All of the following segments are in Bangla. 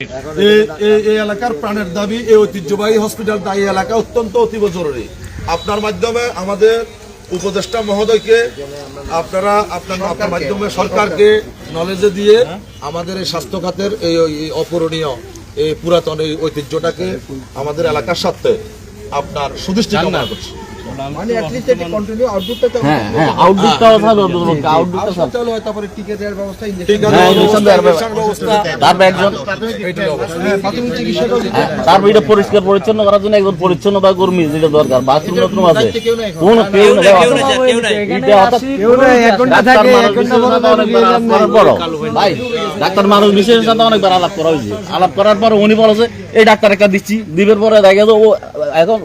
এই- এই এই এলাকার প্রাণের দাবি এই ঐতিহ্যবাহী হসপিটাল দায়ী এলাকা অত্যন্ত অতীব জরুরি। আপনার মাধ্যমে আমাদের উপদেষ্টা মহোদয়কে আপনারা আপনার আপনার মাধ্যমে সরকারকে নলেজে দিয়ে আমাদের এই স্বাস্থ্য খাতের এই এই অপূরণীয় এই পুরাতন এই ঐতিহ্যটাকে আমাদের এলাকার স্বার্থে আপনার সুদৃষ্টি কামনা করছি। মানে অ্যাটলিস্ট এটা কন্টিনিউ আউটডোরটা তো হ্যাঁ হ্যাঁ থাকবে আউটডোরটা হয় তারপরে টিকে দেওয়ার ব্যবস্থা ইনজেকশন ইনজেকশন দেওয়ার ব্যবস্থা তারপর একজন এইটাই অবস্থা প্রাথমিক চিকিৎসাটাও তারপর এটা পরিষ্কার পরিচ্ছন্ন করার জন্য একজন পরিচ্ছন্নতা কর্মী যেটা দরকার বাথরুম টাথরুম আছে। কেউ নাই এখন। কোন কেউ ভাই ডাক্তার মানুষ বিশেষের সাথে অনেকবার আলাপ করা হয়েছে। আলাপ করার পর উনি বলে যে এই ডাক্তার একটা দিচ্ছি। দিবের পরে দেখা যায় ও এখন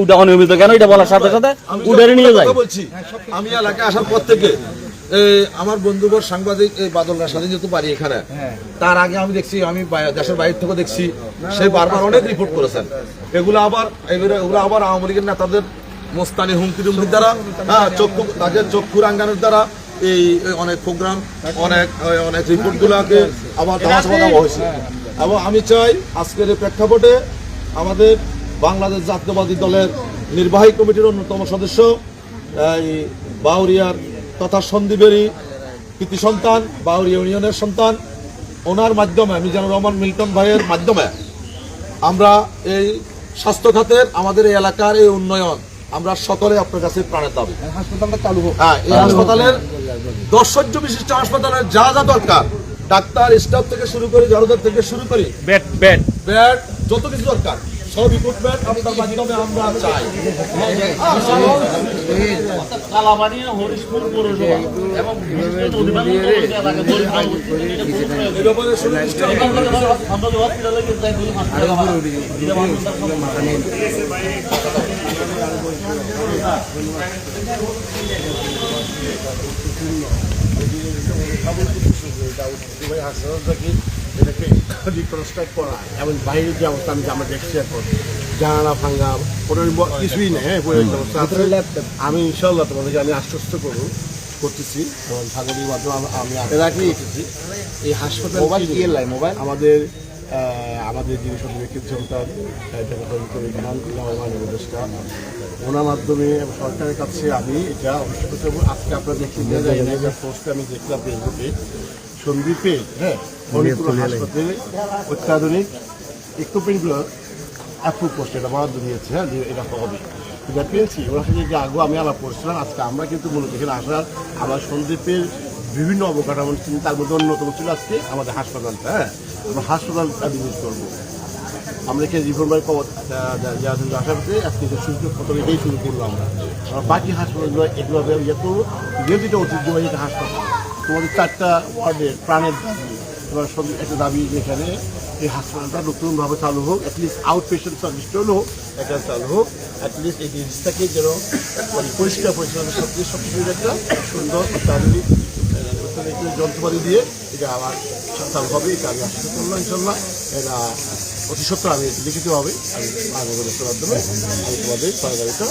ওটা অনিয়মিত। কেন এটা বলার সাথে সাথে উডারে নিয়ে যায়। বলছি। আমি এলাকায় আসার পর থেকে আমার বন্ধুবর সাংবাদিক এই বাদল রাসাদি যেহেতু বাড়ি এখানে তার আগে আমি দেখছি আমি দেশের বাইরে থেকে দেখছি সে বারবার অনেক রিপোর্ট করেছেন। এগুলো আবার এগুলো আবার আওয়ামী লীগের নেতাদের মোস্তানি হুমকি টুমকির দ্বারা হ্যাঁ চক্ষু তাদের চক্ষু রাঙ্গানোর দ্বারা এই অনেক প্রোগ্রাম অনেক অনেক রিপোর্ট গুলাকে আবার ধামাচাপা দেওয়া হয়েছে। এবং আমি চাই আজকের এই প্রেক্ষাপটে আমাদের বাংলাদেশ জাতীয়বাদী দলের নির্বাহী কমিটির অন্যতম সদস্য এই বাউরিয়ার তথা সন্দীপেরই কৃতি সন্তান বাউরি ইউনিয়নের সন্তান ওনার মাধ্যমে মিজানুর রহমান মিল্টন ভাইয়ের মাধ্যমে আমরা এই স্বাস্থ্য খাতের আমাদের এই এলাকার এই উন্নয়ন আমরা সকলে আপনার কাছে প্রাণের দাবি। হাসপাতালটা চালু হোক। হ্যাঁ এই হাসপাতালের দর্শজ্য বিশিষ্ট হাসপাতালের যা যা দরকার ডাক্তার স্টাফ থেকে শুরু করি জড়দার থেকে শুরু করি ব্যাট বেড। ব্যাট যত কিছু দরকার সব ইকুইপমেন্ট আপনার মাধ্যমে আমরা চাই। কালাবাড়ি হরিশপুর পৌরসভা এবং এটাকে রিকনস্ট্রাক্ট করা এবং বাইরের যে অবস্থা আমি আমরা দেখছি এখন জানালা ভাঙা কোনো ব- কিছুই নেই হ্যাঁ আছে। আমি ইনশাল্লাহ তোমাদেরকে আমি আশ্বস্ত করব করতেছি। সাগরের মাধ্যমে আমি- আগেই এসেছি এই হাসপাতাল মোবাইল মোবাইল? আমাদের আমাদের যিনি সদস্য সন্তান উপদেষ্টা। ওনার মাধ্যমে সরকারের কাছে আমি এটা করতে হবে। আজকে আপনারা একটা পোস্টে আমি দেখলাম ফেসবুকে। সন্দীপে হ্যাঁ হাসপাতালে অত্যাধুনিক ইকুইপমেন্টগুলো অ্যাপ্রুভ করছে, এটা বরাদ্দ দিয়েছে হ্যাঁ যে এটা হবে। এটা পেয়েছি ওনার সাথে যে আগে আমি আলাপ করছিলাম, আজকে আমরা কিন্তু মূলত এখানে আসার আমার সন্দীপের বিভিন্ন অবকাঠামো তার মধ্যে অন্যতম ছিল আজকে আমাদের হাসপাতালটা হ্যাঁ আমরা হাসপাতালটা ভিজিট করব। আমরা এখানে রিফর্মার আসার পরে আজকে যে শুরু প্রথমে এটাই শুরু করলাম আমরা। আর বাকি হাসপাতালগুলো এগুলো যেহেতু যেহেতু এটা ঐতিহ্যবাহী একটা হাসপাতাল, তোমাদের চারটা ওয়ার্ডের প্রাণের দাবি সব একটা দাবি যেখানে এই হাসপাতালটা নতুনভাবে চালু হোক অ্যাটলিস্ট আউট পেশেন্ট সার্ভিসটা হোক, এটা চালু হোক অ্যাটলিস্ট এই জিনিসটাকে যেন মানে পরিষ্কার পরিচ্ছন্ন সব কিছু সব কিছু একটা সুন্দর অত্যাধুনিক যন্ত্রপাতি দিয়ে এটা আবার চালু হবে, এটা আমি আশা করলাম ইনশাল্লাহ এটা অতি সত্তর আমি লিখিত হবে, আমি মাধ্যমে আমি তোমাদের সরকারিটা